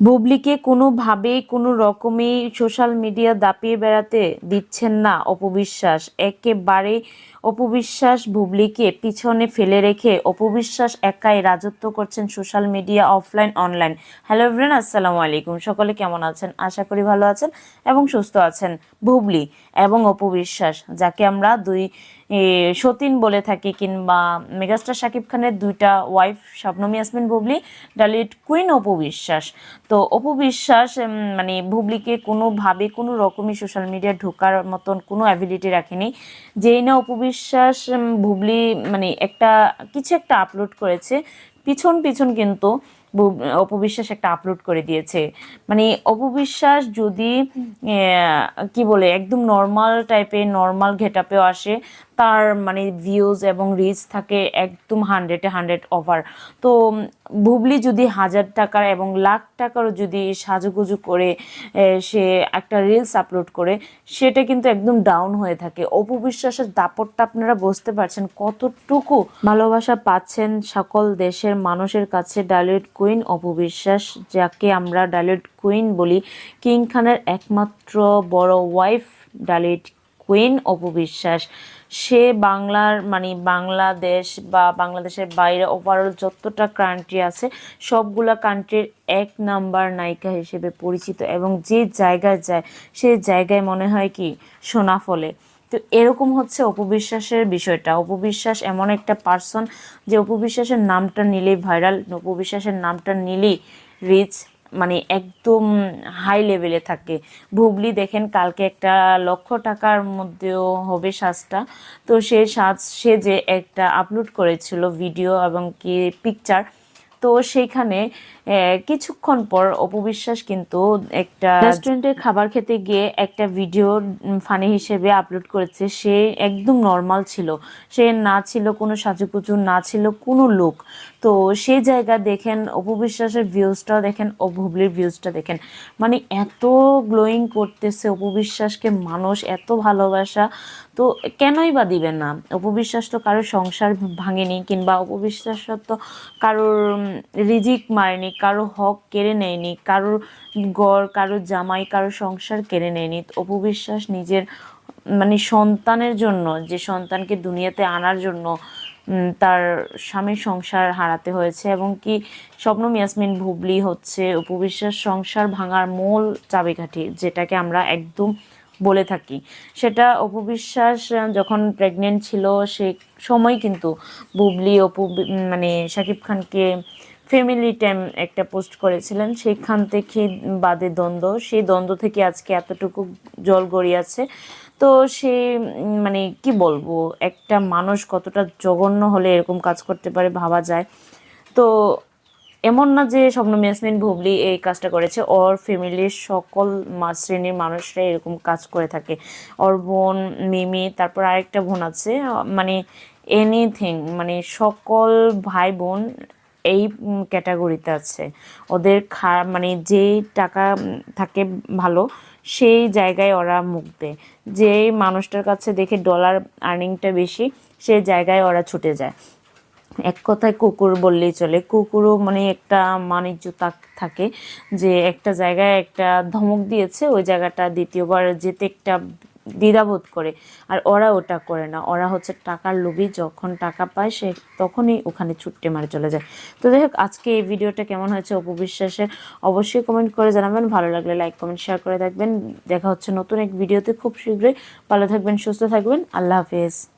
বুবলিকে কোনোভাবেই কোনো রকমই সোশ্যাল মিডিয়া দাপিয়ে বেড়াতে দিচ্ছেন না অপবিশ্বাস। একেবারেই অপবিশ্বাস বুবলিকে পিছনে ফেলে রেখে অপবিশ্বাস একাই রাজত্ব করছেন social media offline, online. Hello everyone আসসালামু আলাইকুম। সকলে কেমন আছেন? আশা করি ভালো আছেন এবং সুস্থ আছেন বুবলি এবং অপবিশ্বাস, যাকে আমরা দুই সতীন বলে থাকি কিংবা মেগাস্টার শাকিব খানের দুইটা ওয়াইফ, শবনম ইয়াসমিন বুবলি ডালিট কুইন অপু বিশ্বাস তো অপু বিশ্বাস মানে ভুবলিকে কোনোভাবে কোনো রকমই সোশ্যাল মিডিয়া ঢোকার মতন কোনো অ্যাবিলিটি রাখেনি। যেই না অপু বিশ্বাস বুবলি মানে একটা কিছু একটা আপলোড করেছে। পিছন পিছন কিন্তু অপবিশ্বাস একটা আপলোড করে দিয়েছে। মানে অপবিশ্বাস যদি কি বলে একদম নর্মাল টাইপের নর্মাল ঘেটাপেও আসে তার মানে ভিউজ এবং রিচ থাকে একদম হান্ড্রেডে হান্ড্রেড ওভার তো ভুবলি যদি হাজার টাকার এবং লাখ টাকারও যদি সাজুগুজু করে সে একটা রিলস আপলোড করে, সেটা কিন্তু একদম ডাউন হয়ে থাকে। অপবিশ্বাসের দাপটটা আপনারা বুঝতে পারছেন কতটুকু ভালোবাসা পাচ্ছেন সকল দেশের মানুষের কাছে ডালিউড কুইন অপবিশ্বাস যাকে আমরা ডালিউড কুইন বলি। কিং খানের একমাত্র বড় ওয়াইফ ডালিউড কুইন অপবিশ্বাস সে বাংলার মানে বাংলাদেশ বা বাংলাদেশের বাইরে ওভারঅল যতটা কান্ট্রি আছে, সবগুলা কান্ট্রির এক নাম্বার নায়িকা হিসেবে পরিচিত এবং যে জায়গায় যায়, সে জায়গায় মনে হয় কি, সোনা ফলে। তো এরকম হচ্ছে অপবিশ্বাসের বিষয়টা। অপবিশ্বাস এমন একটা পার্সন যে অপবিশ্বাসের নামটা নিলেই ভাইরাল অপবিশ্বাসের নামটা নিলেই রিচ মানে একদম হাই লেভেলে থাকে। ভুবলি দেখেন, কালকে একটা লক্ষ টাকার মধ্যেও হবে সাজটা। তো সে সাজ, সে যে একটা আপলোড করেছিল ভিডিও এবং কি পিকচার তো সেইখানে কিছুক্ষণ পর অপবিশ্বাস কিন্তু একটা রেস্টুরেন্টে খাবার খেতে গিয়ে একটা ভিডিও ফানি হিসেবে আপলোড করেছে। সে একদম নর্মাল ছিল। সে না ছিল কোনো সাজুকুচু না ছিল কোনো লোক তো সেই জায়গা দেখেন অপবিশ্বাসের ভিউজটাও দেখেন ও ভুবলির ভিউজটা দেখেন। মানে এত গ্লোয়িং করতেছে অপবিশ্বাসকে মানুষ, এত ভালোবাসা। তো কেনই বা দিবেন না? অপবিশ্বাস তো কারোর সংসার ভাঙেনি, কিংবা অপবিশ্বাস তো কারোর রিজিক মারেনি, কারও হক কেড়ে নেয়নি, কারোর গড়, কারোর জামাই, কারোর সংসার কেড়ে নেয়নি। অপবিশ্বাস নিজের মানে সন্তানের জন্য, যে সন্তানকে দুনিয়াতে আনার জন্য তার স্বামীর সংসার হারাতে হয়েছে। এবং কি স্বপ্ন ইয়াসমিন ভুবলি হচ্ছে উপবিশ্বাস সংসার ভাঙার মূল চাবিকাঠি, যেটাকে আমরা একদম বলে থাকি। সেটা অপবিশ্বাস যখন প্রেগনেন্ট ছিল, সে সময় কিন্তু বুবলি, অপু মানে শাকিব খানকে ফ্যামিলি টাইম একটা পোস্ট করেছিলেন। সেইখান থেকে বাদে দ্বন্দ্ব। সেই দ্বন্দ্ব থেকে আজকে এতটুকু জল গড়িয়েছে তো সে মানে কি বলব, একটা মানুষ কতটা জঘন্য হলে এরকম কাজ করতে পারে ভাবা যায়। তো এমন না যে স্বপ্ন ইয়াসমিন ভুবলি এই কাজটা করেছে, ওর ফ্যামিলির সকল শ্রেণির মানুষরা এরকম কাজ করে থাকে। ওর বোন, মিমি, তারপর আরেকটা বোন আছে মানে এনিথিং মানে সকল ভাই বোন এই ক্যাটাগরিতে আছে। ওদের খা মানে যেই টাকা থাকে ভালো, সেই জায়গায় ওরা মুখ দেয়। যেই মানুষটার কাছে দেখে ডলার আর্নিংটা বেশি, সেই জায়গায় ওরা ছুটে যায়। এক কথায় কুকুর বললেই চলে। কুকুরও মানে একটা তাক- থাকে যে একটা জায়গায় একটা ধমক দিয়েছে, ওই জায়গাটা দ্বিতীয়বার যেতে একটা দ্বিধাবোধ করে। আর ওরা ওটা করে না। ওরা হচ্ছে টাকার লোভী, যখন টাকা পায় সে তখনই ওখানে ছুট্টে মারে চলে যায়। তো যাই হোক, আজকে এই ভিডিওটা কেমন হয়েছে অপবিশ্বাসের অবশ্যই কমেন্ট করে জানাবেন। ভালো লাগলে লাইক কমেন্ট শেয়ার করে থাকবেন। দেখা হচ্ছে নতুন এক ভিডিওতে খুব শীঘ্রই। ভালো থাকবেন, সুস্থ থাকবেন। আল্লাহ হাফেজ।